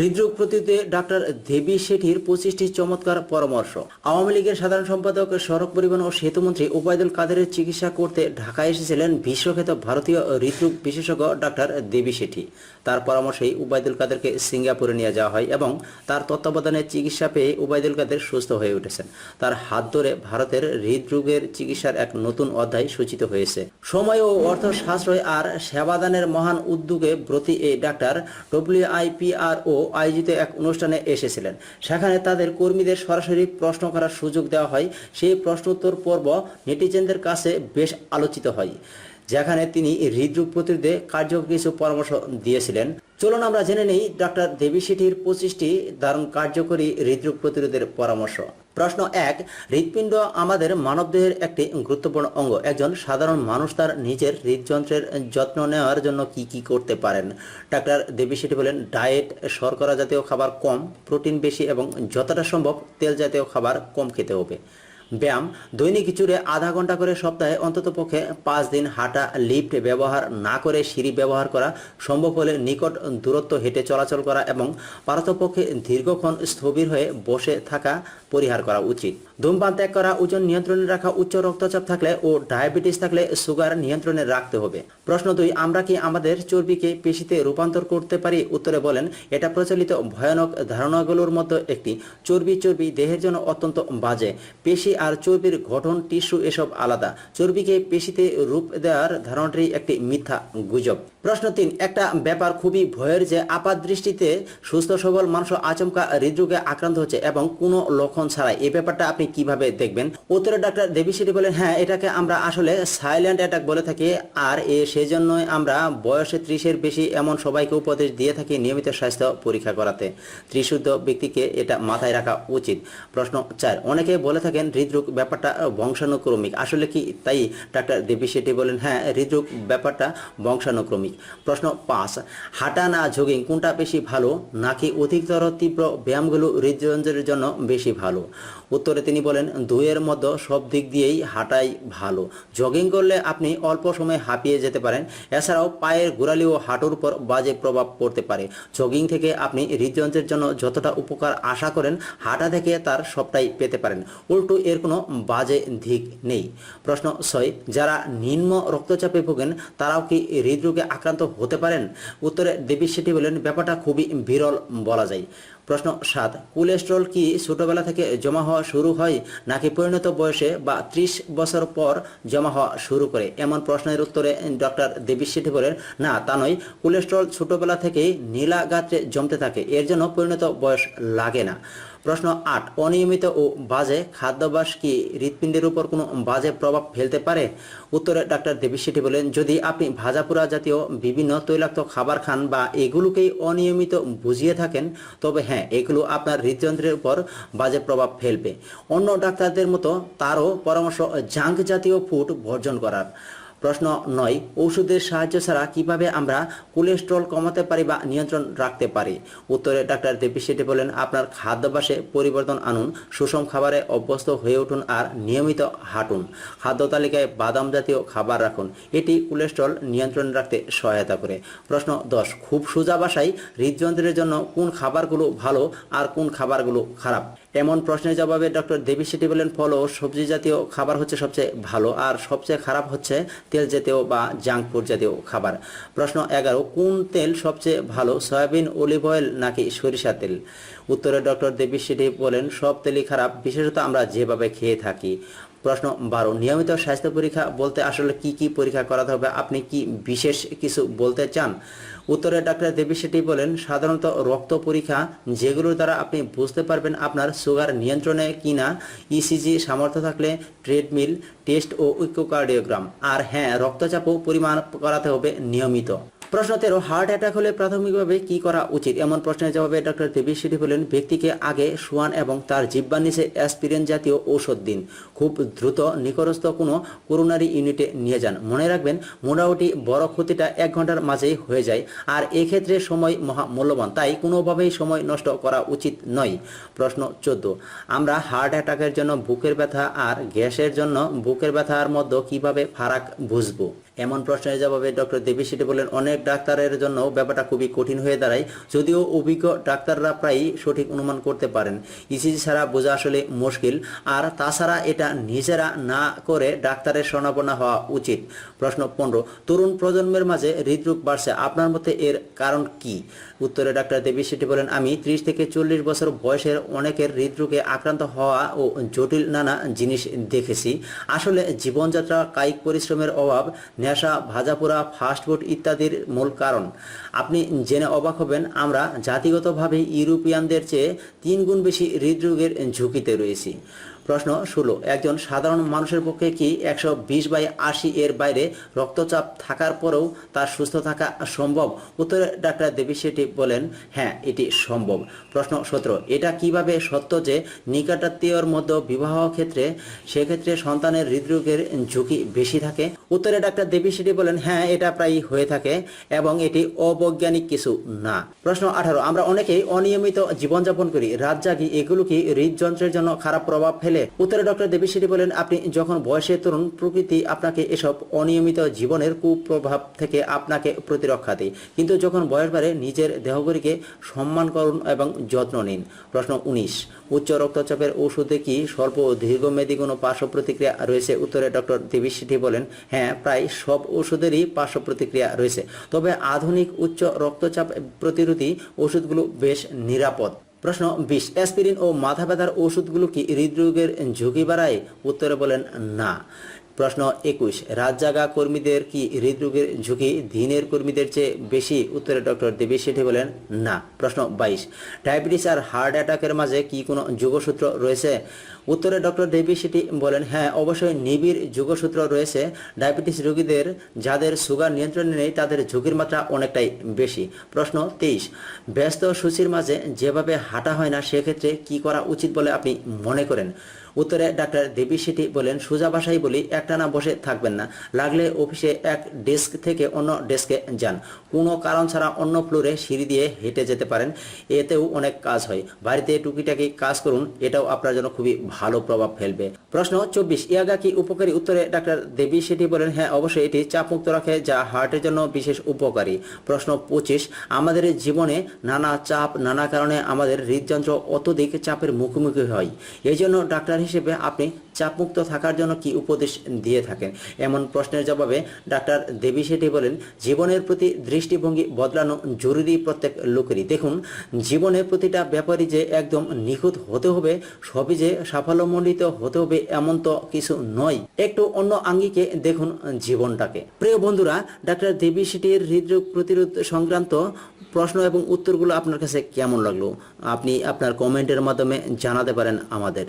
হৃদরোগ প্রতিতে ডাক্তার দেবী শেঠির পঁচিশটি চমৎকার পরামর্শ। আওয়ামী লীগের সাধারণ সম্পাদক, সড়ক পরিবহন ও সেতুমন্ত্রী ওবায়দুল কাদেরের চিকিৎসা করতে ঢাকায় এসেছিলেন বিশ্বখ্যাত ভারতীয় হৃদরোগ বিশেষজ্ঞ ডাক্তার দেবী শেঠি। তার পরামর্শেই উবায়দুল কাদেরকে সিঙ্গাপুরে নিয়ে যাওয়া হয় এবং তার তত্ত্বাবধানে চিকিৎসা পেয়ে উবায়দুল কাদের সুস্থ হয়ে উঠেছেন। তার হাত ধরে ভারতের হৃদরোগের চিকিৎসার এক নতুন অধ্যায় সূচিত হয়েছে। সময় ও অর্থ সাশ্রয় আর সেবাদানের মহান উদ্যোগে ব্রতী এই ডাক্তার ডব্লিউআইপিআর ও আয়োজিত এক অনুষ্ঠানে এসেছিলেন। সেখানে তাদের কর্মীদের সরাসরি প্রশ্ন করার সুযোগ দেওয়া হয়। সেই প্রশ্নোত্তর পর্ব নেটিজেনদের কাছে বেশ আলোচিত হয়, যেখানে তিনি হৃদরোগ প্রতিরোধে কার্যকর কিছু পরামর্শ দিয়েছিলেন। চলুন আমরা জেনে নেই ডক্টর দেবী শেঠির পঁচিশটি দারুণ কার্যকরী হৃদরোগ প্রতিরোধের পরামর্শ। প্রশ্ন এক, হৃৎপিণ্ড আমাদের মানবদেহের একটি গুরুত্বপূর্ণ অঙ্গ। একজন সাধারণ মানুষ তার নিজের হৃদযন্ত্রের যত্ন নেওয়ার জন্য কি কি করতে পারেন? ডাক্তার দেবী শেঠি বলেন, ডায়েট, শর্করা জাতীয় খাবার কম, প্রোটিন বেশি এবং যতটা সম্ভব তেল জাতীয় খাবার কম খেতে হবে। ব্যায়াম, দৈনিক চুরে আধা ঘণ্টা করে সপ্তাহে অন্তত পক্ষে পাঁচ দিন হাঁটা, লিফ্ট ব্যবহার না করে সিঁড়ি ব্যবহার করা সম্ভব হলে নিকট দূরত্ব হেঁটে চলাচল করা এবং পারতপক্ষে দীর্ঘক্ষণ স্থবির হয়ে বসে থাকা পরিহার করা উচিত। ধূমপান ত্যাগ করা, ওজন নিয়ন্ত্রণে রাখা, উচ্চ রক্তচাপ থাকলে ও ডায়াবেটিস থাকলে সুগার নিয়ন্ত্রণে রাখতে হবে। প্রশ্ন দুই, আমরা কি আমাদের চর্বিকে পেশিতে রূপান্তর করতে পারি? উত্তরে বলেন, এটা প্রচলিত ভয়ানক ধারণাগুলোর মধ্যে একটি। চর্বি চর্বি দেহের জন্য অত্যন্ত বাজে। পেশি আর চর্বির গঠন, টিস্যু এসব আলাদা। চর্বিকে পেশিতে রূপ দেওয়ার ধারণাটি একটি মিথ্যা গুজব। প্রশ্ন তিন, একটা ব্যাপার খুবই ভয়ের যে আপাত দৃষ্টিতে সুস্থ সবল মানুষ আচমকা হৃদরোগে আক্রান্ত হচ্ছে এবং কোনো লক্ষণ ছাড়াই এই ব্যাপারটা আপনি কীভাবে দেখবেন? উত্তরে ডাক্তার দেবী সেটি বলেন হ্যাঁ এটাকে আমরা আসলে সাইলেন্ট অ্যাটাক বলে থাকি আর এ সেই সেজন্যই আমরা বয়সে ত্রিশের বেশি এমন সবাইকে উপদেশ দিয়ে থাকি নিয়মিত স্বাস্থ্য পরীক্ষা করাতে। ত্রিশুদ্ধ ব্যক্তিকে এটা মাথায় রাখা উচিত। প্রশ্ন চার, অনেকে বলে থাকেন হৃদরোগ ব্যাপারটা বংশানুক্রমিক। আসলে কি তাই? ডাক্তার দেবী শেঠি বলেন হ্যাঁ হৃদরোগ ব্যাপারটা বংশানুক্রমিক। প্রশ্ন পাঁচ, হাঁটা না জগিং কোনটা বেশি ভালো? নাকি অধিকতর তীব্র ব্যায়ামগুলো হৃদযন্ত্রের জন্য বেশি ভালো? উত্তরে তিনি বলেন দুয়ের মধ্যে সব দিক দিয়েই হাঁটাই ভালো। জগিং করলে আপনি অল্প সময় হাঁপিয়ে যেতে পারেন। এছাড়াও পায়ের গোড়ালি ও হাঁটুর উপর বাজে প্রভাব পড়তে পারে। জগিং থেকে আপনি হৃদযন্ত্রের জন্য যতটা উপকার আশা করেন, হাঁটা থেকে তার সবটাই পেতে পারেন। উল্টো এর কোনো বাজে দিক নেই। প্রশ্ন ছয়, যারা নিম্ন রক্তচাপে ভোগেন, তারাও কি হৃদরোগে আক্রান্ত হতে পারেন? উত্তরে দেবী সেটি বলেন, ব্যাপারটা খুবই বিরল বলা যায়। প্রশ্ন সাত, কোলেস্ট্রল কি ছোটবেলা থেকে জমা হওয়া শুরু হয় নাকি পরিণত বয়সে বা ত্রিশ বছর পর জমা হওয়া শুরু করে? এমন প্রশ্নের উত্তরে ডক্টর দেবী সেটি বলেন, না, তা নয়। কোলেস্ট্রল ছোটবেলা থেকেই নীলা গাত্রে জমতে থাকে, এর জন্য পরিণত বয়স লাগে না। প্রশ্ন আট, অনিয়মিত ও বাজে খাদ্যাভ্যাস কি হৃৎপিণ্ডের উপর কোনো বাজে প্রভাব ফেলতে পারে? উত্তরে ডাক্তার দেবী সেটি বলেন, যদি আপনি ভাজাপুরা জাতীয় বিভিন্ন তৈলাক্ত খাবার খান বা এগুলোকেই অনিয়মিত বুঝিয়ে থাকেন, তবে হ্যাঁ এগুলো আপনার হৃদযন্ত্রের উপর বাজে প্রভাব ফেলবে। অন্য ডাক্তারদের মতো তারও পরামর্শ জাঙ্ক জাতীয় ফুড বর্জন করার। প্রশ্ন নয় ওষুধের সাহায্য ছাড়া কীভাবে আমরা কোলেস্ট্রল কমাতে পারি বা নিয়ন্ত্রণ রাখতে পারি? উত্তরে ডাক্তার দেবী সেটি বলেন, আপনার খাদ্যাভ্যাসে পরিবর্তন আনুন, সুষম খাবারে অভ্যস্ত হয়ে উঠুন আর নিয়মিত হাঁটুন। খাদ্য তালিকায় বাদাম জাতীয় খাবার রাখুন, এটি কোলেস্ট্রল নিয়ন্ত্রণ রাখতে সহায়তা করে। প্রশ্ন দশ, খুব সোজা বাসায় হৃদযন্ত্রের জন্য কোন খাবারগুলো ভালো আর কোন খাবারগুলো খারাপ? এমন প্রশ্নের জবাবে ডক্টর দেবী সেটি বলেন ফল ও সবজি জাতীয় খাবার হচ্ছে সবচেয়ে ভালো, আর সবচেয়ে খারাপ হচ্ছে তেল জাতীয় বা জাঙ্ক ফুড জাতীয় খাবার। প্রশ্ন এগারো, কোন তেল সবচেয়ে ভালো, সয়াবিন অলিভ অয়েল নাকি সরিষা তেল? উত্তরে ডক্টর দেবী সেটি বলেন, সব তেলই খারাপ, বিশেষত আমরা যেভাবে খেয়ে থাকি। প্রশ্ন বারো, নিয়মিত স্বাস্থ্য পরীক্ষা বলতে আসলে কি কি পরীক্ষা করাতে হবে? আপনি কি বিশেষ কিছু বলতে চান? উত্তরে ডাক্তার দেবী সেটি বলেন, সাধারণত রক্ত পরীক্ষা যেগুলোর দ্বারা আপনি বুঝতে পারবেন আপনার সুগার নিয়ন্ত্রণে কিনা ইসিজি সামর্থ্য থাকলে ট্রেডমিল, টেস্ট ও ইকোকার্ডিওগ্রাম। আর হ্যাঁ রক্তচাপও পরিমাণ করাতে হবে নিয়মিত। প্রশ্ন তেরো হার্ট অ্যাটাক হলে প্রাথমিকভাবে কি করা উচিত? এমন প্রশ্নের জবাবে ডক্টর দেবী সেটি বলেন, ব্যক্তিকে আগে শোয়ান এবং তার জিব্বার নিচে অ্যাসপিরিন জাতীয় ঔষধ দিন। খুব দ্রুত নিকটস্থ কোনো করোনারি ইউনিটে নিয়ে যান। মনে রাখবেন, মোটামুটি বড় ক্ষতিটা এক ঘণ্টার মাঝেই হয়ে যায়, আর এক্ষেত্রে সময় মহা মূল্যবান। তাই কোনোভাবেই সময় নষ্ট করা উচিত নয়। প্রশ্ন চোদ্দ। আমরা হার্ট অ্যাটাকের জন্য বুকের ব্যথা আর গ্যাসের জন্য বুকের ব্যথার মধ্যে কীভাবে ফারাক বুঝব? এমন প্রশ্নের জবাবে ডক্টর দেবী সেটি বলেন অনেক ডাক্তারের জন্য ব্যাপারটা খুবই কঠিন হয়ে দাঁড়ায়, যদিও অভিজ্ঞ ডাক্তাররা প্রায়ই সঠিক অনুমান করতে পারেন। ইসিজি ছাড়া বোঝা আসলে মুশকিল। আর তাছাড়া এটা নিজেরা না করে ডাক্তারের শরণাপন্ন হওয়া উচিত। প্রশ্ন পনেরো, তরুণ প্রজন্মের মাঝে হৃদরোগ বাড়ছে, আপনার মতে এর কারণ কি? উত্তরে ডাক্তার দেবী সেটি বলেন, আমি ত্রিশ থেকে চল্লিশ বছর বয়সের অনেকের হৃদরোগে আক্রান্ত হওয়া ও জটিল নানা জিনিস দেখেছি। আসলে জীবনযাত্রা, কায়িক পরিশ্রমের অভাব নেশা, ভাজাপোড়া ফাস্টফুড ইত্যাদির মূল কারণ। আপনি জেনে অবাক হবেন, আমরা জাতিগতভাবে ইউরোপিয়ানদের চেয়ে তিন গুণ বেশি হৃদরোগের ঝুঁকিতে রয়েছি। প্রশ্ন ষোলো। একজন সাধারণ মানুষের পক্ষে কি একশো বিশ বাই আশি এর বাইরে রক্তচাপ থাকার পরেও তার সুস্থ থাকা সম্ভব? উত্তরে ডাক্তার দেবী সেটি বলেন হ্যাঁ এটি সম্ভব। প্রশ্ন সতেরো। এটা কীভাবে সত্য যে নিকটাত্মীয়র মধ্যে বিবাহ ক্ষেত্রে সেক্ষেত্রে সন্তানের হৃদরোগের ঝুঁকি বেশি থাকে? উত্তরে ডাক্তার দেবী সেটি বলেন হ্যাঁ এটা প্রায়ই হয়ে থাকে এবং এটি অবৈজ্ঞানিক কিছু না। প্রশ্ন আঠারো। আমরা অনেকেই অনিয়মিত জীবনযাপন করি। রাত জাগি এগুলো কি হৃদযন্ত্রের জন্য খারাপ প্রভাব ফেলে? উত্তরে ডক্টর দেবী সেটি বলেন, আপনি যখন বয়সে তরুণ, প্রকৃতি আপনাকে এসব অনিয়মিত জীবনের কুপ্রভাব থেকে আপনাকে প্রতিরক্ষা দেয়। কিন্তু যখন বয়স বাড়ে, নিজের দেহগুলিকে সম্মান করুন এবং যত্ন নিন। প্রশ্ন উনিশ। উচ্চ রক্তচাপের ওষুধে কি স্বল্প দীর্ঘমেয়াদী কোনো পার্শ্ব প্রতিক্রিয়া রয়েছে? উত্তরে ডক্টর দেবী সেটি বলেন হ্যাঁ প্রায় সব ওষুধেরই পার্শ্ব প্রতিক্রিয়া রয়েছে। তবে আধুনিক উচ্চ রক্তচাপ প্রতিরোধী ওষুধগুলো বেশ নিরাপদ। প্রশ্ন বিশ অ্যাসপিরিন ও মাথা ব্যথার ওষুধগুলো কি হৃদরোগের ঝুঁকি বাড়ায়? উত্তরে বলেন না। প্রশ্ন একুশ, রাত জাগা কর্মীদের কি হৃদরোগের ঝুঁকি দিনের কর্মীদের চেয়ে বেশি? উত্তরে ডক্টর দেবী সেঠি বলেন, না। প্রশ্ন বাইশ, ডায়াবেটিস আর হার্ট অ্যাটাকের মাঝে কি কোনো যোগসূত্র রয়েছে? উত্তরে ডক্টর দেবী সেটি বলেন হ্যাঁ অবশ্যই নিবিড় যোগসূত্র রয়েছে। ডায়াবেটিস রোগীদের যাদের সুগার নিয়ন্ত্রণে নেই, তাদের ঝুঁকির মাত্রা অনেকটাই বেশি। প্রশ্ন তেইশ, ব্যস্ত সূচির মাঝে যেভাবে হাঁটা হয় না, সেক্ষেত্রে কি করা উচিত বলে আপনি মনে করেন? উত্তরে ডাক্তার দেবী সেটি বলেন, সোজা ভাষায় বলি একটানা বসে থাকবেন না। লাগলে অফিসে এক ডেস্ক থেকে অন্য ডেস্কে যান। কোনো কারণ ছাড়া অন্য ফ্লোরে সিঁড়ি দিয়ে হেঁটে যেতে পারেন। এতেও অনেক কাজ হয়। বাড়িতে টুকিটাকি কাজ করুন, এটাও আপনার জন্য খুবই ভালো প্রভাব ফেলবে। প্রশ্ন চব্বিশ, ইয়াগা কি উপকারী? উত্তরে ডাক্তার দেবী সেটি বলেন হ্যাঁ অবশ্যই এটি চাপমুক্ত রাখে, যা হার্টের জন্য বিশেষ উপকারী। প্রশ্ন পঁচিশ, আমাদের জীবনে নানা চাপ, নানা কারণে আমাদের হৃদযন্ত্র অত্যধিক চাপের মুখোমুখি হয়। এই জন্য ডাক্তার হিসেবে আপনি চাপমুক্ত থাকার জন্য কি উপদেশ দিয়ে থাকেন? এমন প্রশ্নের জবাবে ডাক্তার দেবী সেটি বলেন, জীবনের প্রতি দৃষ্টিভঙ্গি বদলানো জরুরি প্রত্যেক লোকেরই। দেখুন, জীবনের প্রতিটা ব্যাপারই যে একদম নিখুঁত হতে হবে, সবই যে সাফল্যমণ্ডিত হতে হবে এমন তো কিছু নয়। একটু অন্য আঙ্গিকে দেখুন জীবনটাকে। প্রিয় বন্ধুরা, ডাক্তার দেবী সেটির হৃদরোগ প্রতিরোধ সংক্রান্ত প্রশ্ন এবং উত্তরগুলো আপনার কাছে কেমন লাগল? আপনি আপনার কমেন্টের মাধ্যমে জানাতে পারেন আমাদের।